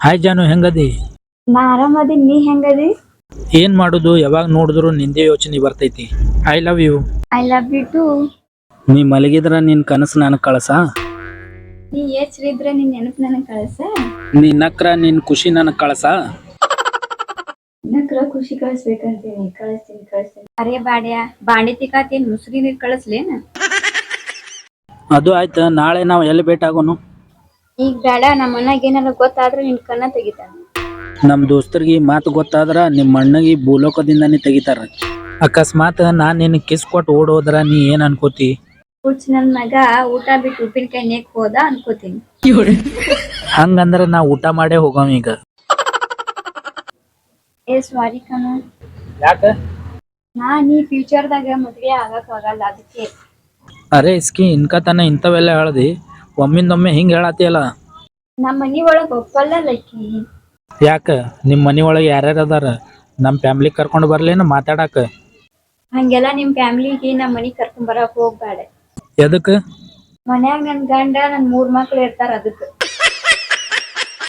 Hi ಜಾನು ಹೆಂಗದಿ? ನಾ ಆರಾಮದಿ ನೀ ಹೆಂಗದಿ? ಏನ್ ಮಾಡುದು? ಯಾವಾಗ ನೋಡಿದ್ರು ನಿಂದೇ ಯೋಚನೆ ಬರ್ತೈತಿ. I love you I love you too ನೀ ಮಲಗಿದ್ರ ನಿನ್ ಕನಸು ನನಗ್ ಕಳಸ? ನೀ ಎಚ್ಚರಿದ್ರೆ ನಿನ್ ನೆನಪು ನನಗೆ ಕಳಸ? ನೀ ನಕ್ರ ನಿನ್ ಖುಷಿ ನನಗ್ ಕಳಸ? ನಕ್ರ ಖುಷಿ ಕಳಿಸ್ಬೇಕಂತೀನಿ. ಕಳಿಸ್ತೀನಿ ಕಳಿಸ್ತೀನಿ. ಅರೆ ಬಾಡ್ಯ ಬಾಂಡೆ ತಿಕಾತಿ ಮುಸ್ರಿ ನೀರ್ ಕಳಿಸ್ಲೇನ? ಅದು ಆಯ್ತು. ನಾಳೆ ನಾವ್ ಎಲ್ಲಿ ಭೇಟ್ ಆಗೋನು? ಈಗ ಬೇಡ ನಮ್ಮ ಮನ್ಯಾಗ ಏನಾರ ಗೊತ್ತಾದ್ರೆ ನಿನ್ ಕಣ್ಣ ತೆಗಿತಾನ ನಮ್ ದೋಸ್ತರಿಗೆ ಮಾತು ಗೊತ್ತಾದ್ರ ನಿಮ್ ಅಣ್ಣಗಿ ಭೂಲೋಕದಿಂದಾನೇ ತೆಗಿತಾರ. ಅಕಸ್ಮಾತ್ ನಾನ್ ನಿನ್ ಕಿಸ್ ಕೊಟ್ಟು ಓಡ್ ಹೋದ್ರ ನೀ ಏನ್ ಅನ್ಕೋತಿ? ಹುಚ್ಚ ನನ್ ಮಗ ಊಟ ಬಿಟ್ಟು ಉಪ್ಪಿನಕಾಯಿ ನೇಕ್ ಹೋದ ಅನ್ಕೋತೀನಿ. ಹಂಗಂದ್ರ ನಾ ಊಟ ಮಾಡೇ ಹೋಗವ ಈಗ. ಏ ಸಾರಿ ಕಣ. ಯಾಕ? ನಾ ನೀ ಫ್ಯೂಚರ್ದಾಗ ಮದ್ವೆ ಆಗಕ್ ಆಗಲ್ಲ ಅದಕ್ಕೆ. ಅರೆ ಇಸ್ಕಿ ಇನ್ಕ ತನ ಇಂಥವೆಲ್ಲ ಹೇಳ್ದಿ. ಒಮ್ಮಿಂದೊಮ್ಮೆ ಹಿಂಗ್ ಹೇಳತ್ತಿಯಲ್ಲ? ನಮ್ಮ ಮನಿ ಒಳಗ್ ಒಪ್ಪಲ್ಲ ಯಾಕ? ನಿಮ್ ಮನಿ ಒಳಗ ಯಾರ್ಯಾರ ಅದಾರ? ನಮ್ ಫ್ಯಾಮಿಲಿ ಕರ್ಕೊಂಡ್ ಬರ್ಲೇನ ಮಾತಾಡಕ? ಹಂಗೆಲ್ಲ ನಿಮ್ ಫ್ಯಾಮಿಲಿಗೆ ನಮ್ ಮನಿ ಕರ್ಕೊಂಡ್ ಬರಕ್ ಹೋಗ್ಬೇಡ ಎದಕ್? ಮನ್ಯಾಗ ನನ್ ಗಂಡ ನನ್ ಮೂರ್ ಮಕ್ಳು ಇರ್ತಾರ ಅದಕ್ಕೆ